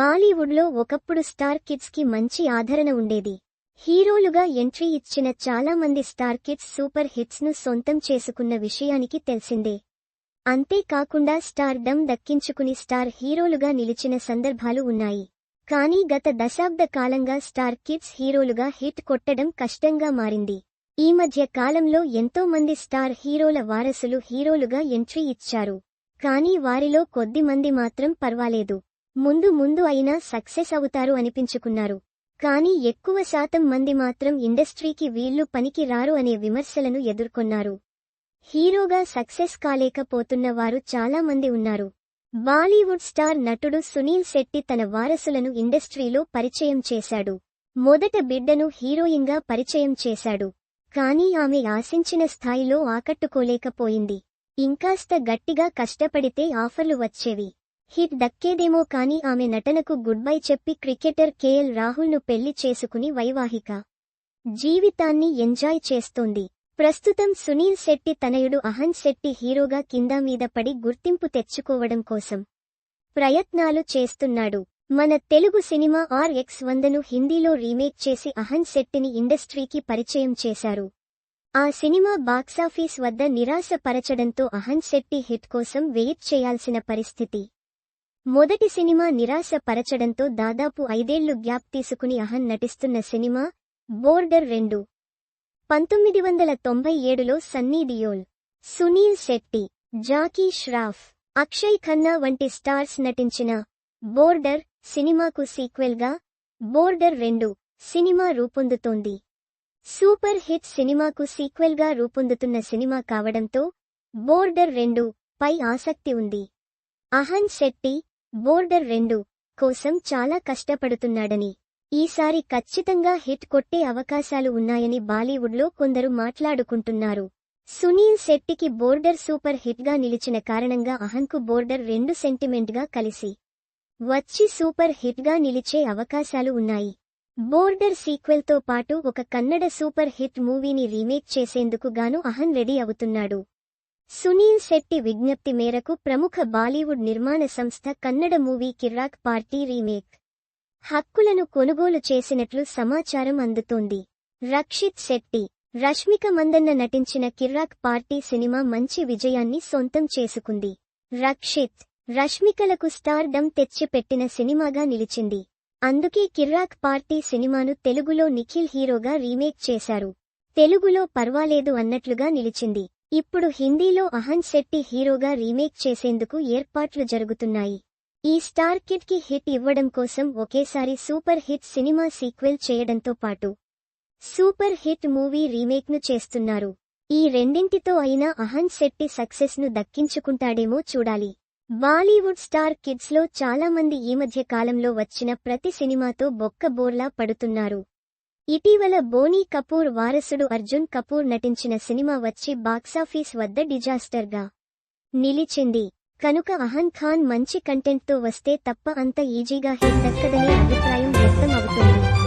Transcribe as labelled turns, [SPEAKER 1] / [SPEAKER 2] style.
[SPEAKER 1] బాలీవుడ్లో ఒకప్పుడు స్టార్ కిడ్స్కి మంచి ఆదరణ ఉండేది. హీరోలుగా ఎంట్రీ ఇచ్చిన చాలా మంది స్టార్ కిడ్స్ సూపర్ హిట్స్ను సొంతం చేసుకున్న విషయానికి తెలిసిందే. అంతేకాకుండా స్టార్ డమ్ దక్కించుకుని స్టార్ హీరోలుగా నిలిచిన సందర్భాలు ఉన్నాయి. కానీ గత దశాబ్ద కాలంగా స్టార్ కిడ్స్ హీరోలుగా హిట్ కొట్టడం కష్టంగా మారింది. ఈ మధ్య కాలంలో ఎంతో మంది స్టార్ హీరోల వారసులు హీరోలుగా ఎంట్రీ ఇచ్చారు. కానీ వారిలో కొద్ది మంది మాత్రం పర్వాలేదు. ముందు ముందు అయినా సక్సెస్ అవుతారు అనిపించుకున్నారు. కానీ ఎక్కువ శాతం మంది మాత్రం ఇండస్ట్రీకి వీళ్ళు పనికి రారు అనే విమర్శలను ఎదుర్కొన్నారు. హీరోగా సక్సెస్ కాలేకపోతున్న వారు చాలా మంది ఉన్నారు. బాలీవుడ్ స్టార్ నటుడు సునీల్ శెట్టి తన వారసులను ఇండస్ట్రీలో పరిచయం చేశాడు. మొదట బిడ్డను హీరోయిన్గా పరిచయం చేశాడు. కానీ ఆమె ఆశించిన స్థాయిలో ఆకట్టుకోలేకపోయింది. ఇంకాస్త గట్టిగా కష్టపడితే ఆఫర్లు వచ్చేవి. హిట్ దక్కేదేమో కాని ఆమె నటనకు గుడ్ బై చెప్పి క్రికెటర్ కేఎల్ రాహుల్ను పెళ్ళి చేసుకుని వైవాహిక జీవితాన్ని ఎంజాయ్ చేస్తోంది. ప్రస్తుతం సునీల్ శెట్టి తనయుడు అహన్ శెట్టి హీరోగా కింద మీద పడి గుర్తింపు తెచ్చుకోవడం కోసం ప్రయత్నాలు చేస్తున్నాడు. మన తెలుగు సినిమా ఆర్ ఎక్స్ వందను హిందీలో రీమేక్ చేసి అహన్ శెట్టిని ఇండస్ట్రీకి పరిచయం చేశారు. ఆ సినిమా బాక్సాఫీస్ వద్ద నిరాశపరచడంతో అహన్ శెట్టి హిట్ కోసం వెయిట్ చేయాల్సిన పరిస్థితి. మొదటి సినిమా నిరాశ పరచడంతో దాదాపు ఐదేళ్ళు గ్యాప్ తీసుకుని అహన్ నటిస్తున్న సినిమా బోర్డర్ రెండు. పంతొమ్మిది వందల తొంభై ఏడులో సన్నీ డియోల్ సునీల్ శెట్టి జాకీ ష్రాఫ్ అక్షయ్ ఖన్నా వంటి స్టార్స్ నటించిన బోర్డర్ సినిమాకు సీక్వెల్గా బోర్డర్ రెండు సినిమా రూపొందుతోంది. సూపర్ హిట్ సినిమాకు సీక్వెల్గా రూపొందుతున్న సినిమా కావడంతో బోర్డర్ రెండు పై ఆసక్తి ఉంది. అహన్ శెట్టి బోర్డర్ రెండు కోసం చాలా కష్టపడుతున్నాడని. ఈసారి ఖచ్చితంగా హిట్ కొట్టే అవకాశాలు ఉన్నాయని బాలీవుడ్లో కొందరు మాట్లాడుకుంటున్నారు. సునీల్ శెట్టికి బోర్డర్ సూపర్ హిట్గా నిలిచిన కారణంగా అహన్కు బోర్డర్ రెండు సెంటిమెంట్గా కలిసి వచ్చి సూపర్ హిట్గా నిలిచే అవకాశాలు ఉన్నాయి. బోర్డర్ సీక్వెల్తో పాటు ఒక కన్నడ సూపర్ హిట్ మూవీని రీమేక్ చేసేందుకు గాను అహన్ రెడీ అవుతున్నాడు. సునీల్ శెట్టి విజ్ఞప్తి మేరకు ప్రముఖ బాలీవుడ్ నిర్మాణ సంస్థ కన్నడ మూవీ కిర్రాక్ పార్టీ రీమేక్. హక్కులను కొనుగోలు చేసినట్లు సమాచారం అందుతోంది. రక్షిత్ శెట్టి రష్మిక మందన్న నటించిన కిర్రాక్ పార్టీ సినిమా మంచి విజయాన్ని సొంతం చేసుకుంది. రక్షిత్ రష్మికలకు స్టార్ డమ్ తెచ్చిపెట్టిన సినిమాగా నిలిచింది. అందుకే కిర్రాక్ పార్టీ సినిమాను తెలుగులో నిఖిల్ హీరోగా రీమేక్ చేశారు. తెలుగులో పర్వాలేదు అన్నట్లుగా నిలిచింది. ఇప్పుడు హిందీలో అహన్ శెట్టి హీరోగా రీమేక్ చేసేందుకు ఏర్పాట్లు జరుగుతున్నాయి. ఈ స్టార్ కిడ్కి హిట్ ఇవ్వడం కోసం ఒకేసారి సూపర్ హిట్ సినిమా సీక్వెల్ చేయడంతో పాటు సూపర్ హిట్ మూవీ రీమేక్ను చేస్తున్నారు. ఈ రెండింటితో అయినా అహన్ శెట్టి సక్సెస్ను దక్కించుకుంటాడేమో చూడాలి. బాలీవుడ్ స్టార్ కిడ్స్లో చాలామంది చాలా మంది ఈ మధ్య కాలంలో వచ్చిన ప్రతి సినిమాతో బొక్క బోర్లా పడుతున్నారు. ఇటీవల బోనీ కపూర్ వారసుడు అర్జున్ కపూర్ నటించిన సినిమా వచ్చి బాక్సాఫీస్ వద్ద డిజాస్టర్గా నిలిచింది. కనుక అహన్ ఖాన్ మంచి కంటెంట్తో వస్తే తప్ప అంత ఈజీగా హిట్ దక్కదనే అభిప్రాయం వ్యక్తం అవుతుంది